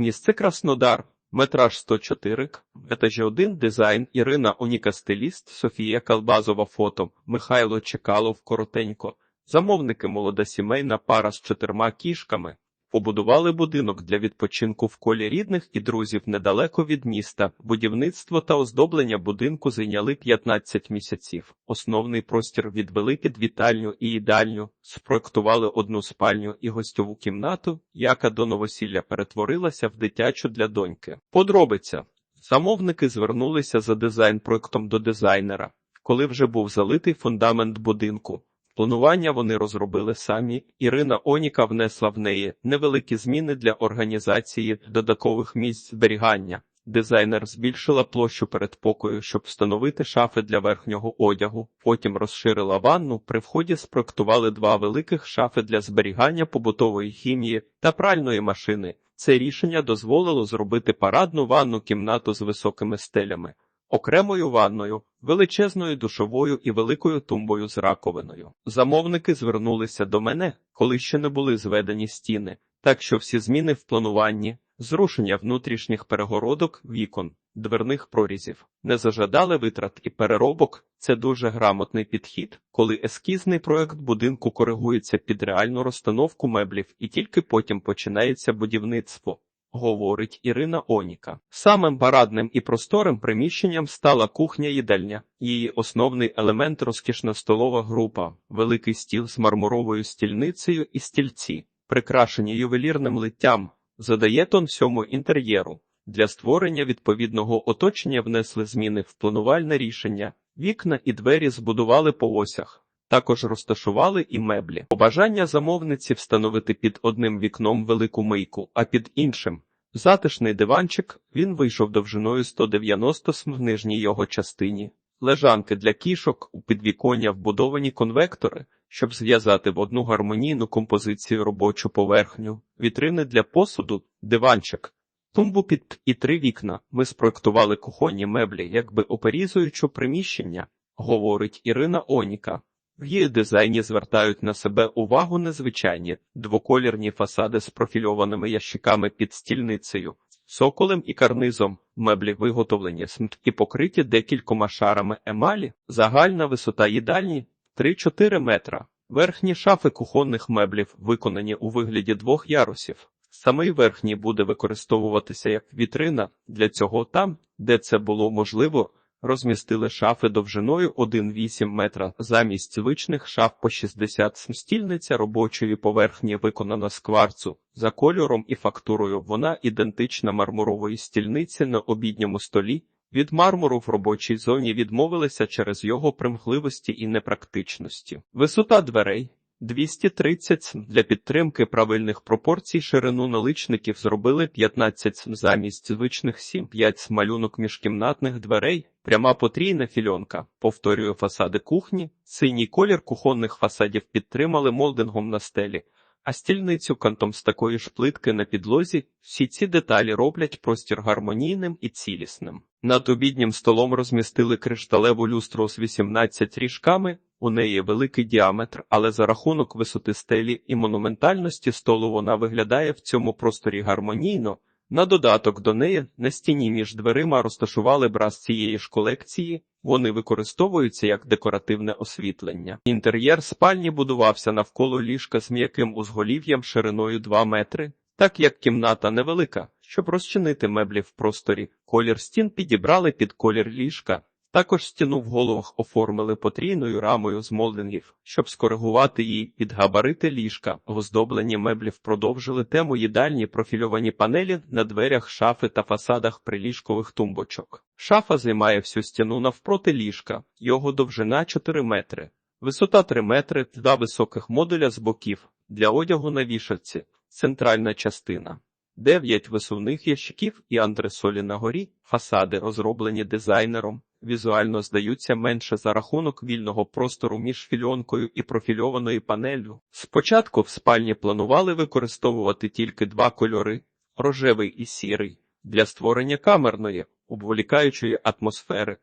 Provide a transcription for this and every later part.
Місце Краснодар. Метраж 104, к, етажі 1, дизайн Ірина Оніка стиліст, Софія Калбазова фото, Михайло Чекалов коротенько. Замовники молода сімейна пара з чотирма кішками. Побудували будинок для відпочинку в колі рідних і друзів недалеко від міста. Будівництво та оздоблення будинку зайняли 15 місяців. Основний простір відвели під вітальню і їдальню, спроектували одну спальню і гостьову кімнату, яка до новосілля перетворилася в дитячу для доньки. Подробиця. Замовники звернулися за дизайн-проектом до дизайнера, коли вже був залитий фундамент будинку. Планування вони розробили самі. Ірина Оніка внесла в неї невеликі зміни для організації додаткових місць зберігання. Дизайнер збільшила площу передпокою, щоб встановити шафи для верхнього одягу. Потім розширила ванну. При вході спроектували два великих шафи для зберігання побутової хімії та пральної машини. Це рішення дозволило зробити парадну ванну кімнату з високими стелями окремою ванною, величезною душовою і великою тумбою з раковиною. Замовники звернулися до мене, коли ще не були зведені стіни, так що всі зміни в плануванні, зрушення внутрішніх перегородок, вікон, дверних прорізів, не зажадали витрат і переробок. Це дуже грамотний підхід, коли ескізний проект будинку коригується під реальну розстановку меблів і тільки потім починається будівництво говорить Ірина Оніка. Самим парадним і просторим приміщенням стала кухня-їдальня. Її основний елемент розкішна столова група, великий стіл з мармуровою стільницею і стільці, прикрашені ювелірним литтям, задає тон всьому інтер'єру. Для створення відповідного оточення внесли зміни в планувальне рішення. Вікна і двері збудували по осях. Також розташували і меблі. Побажання замовниці встановити під одним вікном велику мийку, а під іншим затишний диванчик. Він вийшов довжиною 190 см в нижній його частині. Лежанки для кішок у підвіконня вбудовані конвектори, щоб зв'язати в одну гармонійну композицію робочу поверхню, вітрини для посуду, диванчик. Тумбу під і три вікна. Ми спроектували кухонні меблі, якби оперізуючи приміщення, говорить Ірина Оніка. В її дизайні звертають на себе увагу незвичайні двоколірні фасади з профільованими ящиками під стільницею, соколем і карнизом, меблі виготовлені смт і покриті декількома шарами емалі, загальна висота їдальні 3-4 метра. Верхні шафи кухонних меблів виконані у вигляді двох ярусів. Самий верхній буде використовуватися як вітрина. Для цього там, де це було можливо, розмістили шафи довжиною 1,8 метра замість звичних шаф по 60 см. Стільниця робочої поверхні виконана з кварцу. За кольором і фактурою вона ідентична мармурової стільниці на обідньому столі. Від мармуру в робочій зоні відмовилися через його примхливості і непрактичності. Висота дверей 230 см. для підтримки правильних пропорцій ширину наличників зробили 15 см замість звичних 7-5 см. малюнок міжкімнатних дверей, пряма потрійна фільонка, повторює фасади кухні, синій колір кухонних фасадів підтримали молдингом на стелі, а стільницю кантом з такої ж плитки на підлозі. Всі ці деталі роблять простір гармонійним і цілісним. Над обіднім столом розмістили кришталеву люстру з 18 ріжками. У неї великий діаметр, але за рахунок висоти стелі і монументальності столу вона виглядає в цьому просторі гармонійно. На додаток до неї на стіні між дверима розташували браз цієї ж колекції, вони використовуються як декоративне освітлення. Інтер'єр спальні будувався навколо ліжка з м'яким узголів'ям шириною 2 метри, так як кімната невелика, щоб розчинити меблі в просторі. Колір стін підібрали під колір ліжка. Також стіну в головах оформили потрійною рамою з молдингів, щоб скоригувати її під габарити ліжка. В оздобленні меблів продовжили тему їдальні профільовані панелі на дверях шафи та фасадах приліжкових тумбочок. Шафа займає всю стіну навпроти ліжка, його довжина 4 метри, висота 3 метри, два високих модуля з боків для одягу на вішалці, центральна частина. Дев'ять висувних ящиків і антресолі на горі, фасади розроблені дизайнером візуально здаються менше за рахунок вільного простору між фільонкою і профільованою панелью. Спочатку в спальні планували використовувати тільки два кольори рожевий і сірий, для створення камерної, обволікаючої атмосфери.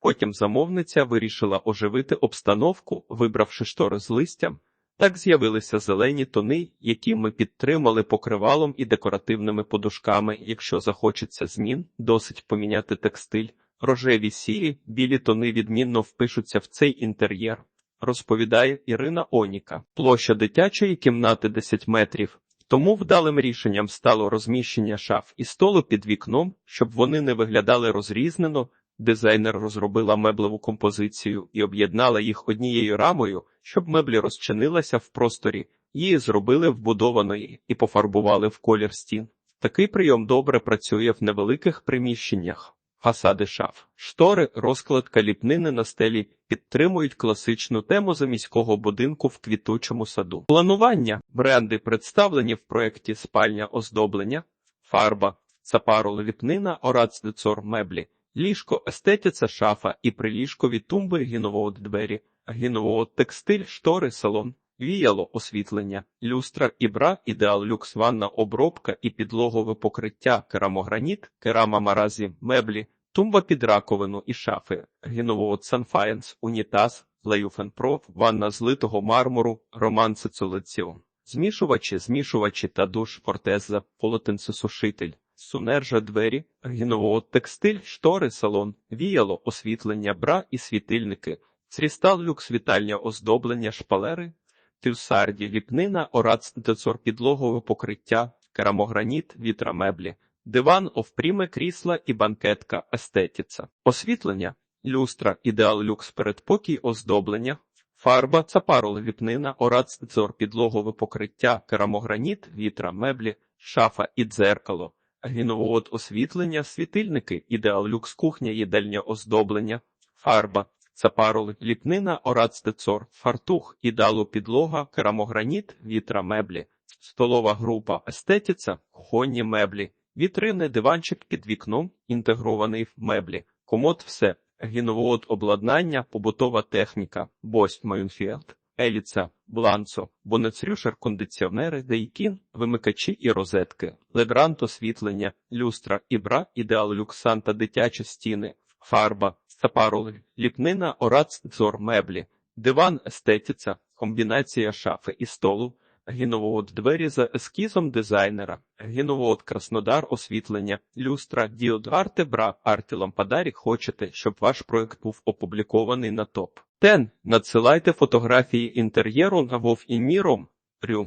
Потім замовниця вирішила оживити обстановку, вибравши штори з листям. Так з'явилися зелені тони, які ми підтримали покривалом і декоративними подушками. Якщо захочеться змін, досить поміняти текстиль. Рожеві сірі, білі тони відмінно впишуться в цей інтер'єр, розповідає Ірина Оніка. Площа дитячої кімнати 10 метрів. Тому вдалим рішенням стало розміщення шаф і столу під вікном, щоб вони не виглядали розрізнено. Дизайнер розробила меблеву композицію і об'єднала їх однією рамою, щоб меблі розчинилися в просторі. Її зробили вбудованої і пофарбували в колір стін. Такий прийом добре працює в невеликих приміщеннях. Фасади шаф, штори, розкладка ліпнини на стелі підтримують класичну тему заміського будинку в квітучому саду. Планування. Бренди представлені в проєкті спальня оздоблення, фарба, цапарол ліпнина, орацдецор меблі, ліжко, естетиця шафа і приліжкові тумби, гіновод двері, гіновод текстиль, штори, салон. Віяло освітлення, люстра і бра, ідеал люкс ванна обробка і підлогове покриття, керамограніт, керама маразі, меблі, тумба під раковину і шафи, гіновод санфаєнс, унітаз, леюфенпроф, ванна з литого мармуру, роман цицолиціон. Змішувачі, змішувачі та душ, фортеза, полотенцесушитель, сунержа двері, гіновод текстиль, штори, салон, віяло освітлення, бра і світильники, црістал люкс вітальня оздоблення, шпалери, Тюсарді, ліпнина, орац, децор підлогове покриття, керамограніт, вітрамеблі, диван, овпріме, крісла і банкетка, естетіца, освітлення, люстра, ідеал люкс передпокій, оздоблення, фарба, цапарол, ліпнина, орац, децор підлогове покриття, керамограніт, вітра, меблі, шафа і дзеркало, гіновод освітлення, світильники, ідеал люкс кухня, їдальня оздоблення, фарба, Цапарол, ліпнина, орацтецор, фартух, ідалу підлога, керамограніт, вітра меблі, столова група, естетиця, кухонні меблі, вітрини, диванчик під вікном, інтегрований в меблі, комод все, гіновод обладнання, побутова техніка, Бость Майнфілд, Еліца, Бланцо, Бонецрюшер, кондиціонери, Дейкін, вимикачі і розетки, Легрант освітлення, люстра, ібра, ідеал люксанта, дитячі стіни, фарба, Сапароли, ліпнина, орац, дзор, меблі, диван, естетиця, комбінація шафи і столу, гіновод двері за ескізом дизайнера, гіновод Краснодар, освітлення, люстра, діод арте, бра, арти лампадарі. Хочете, щоб ваш проект був опублікований на топ. Тен. Надсилайте фотографії інтер'єру на Вов і Міром.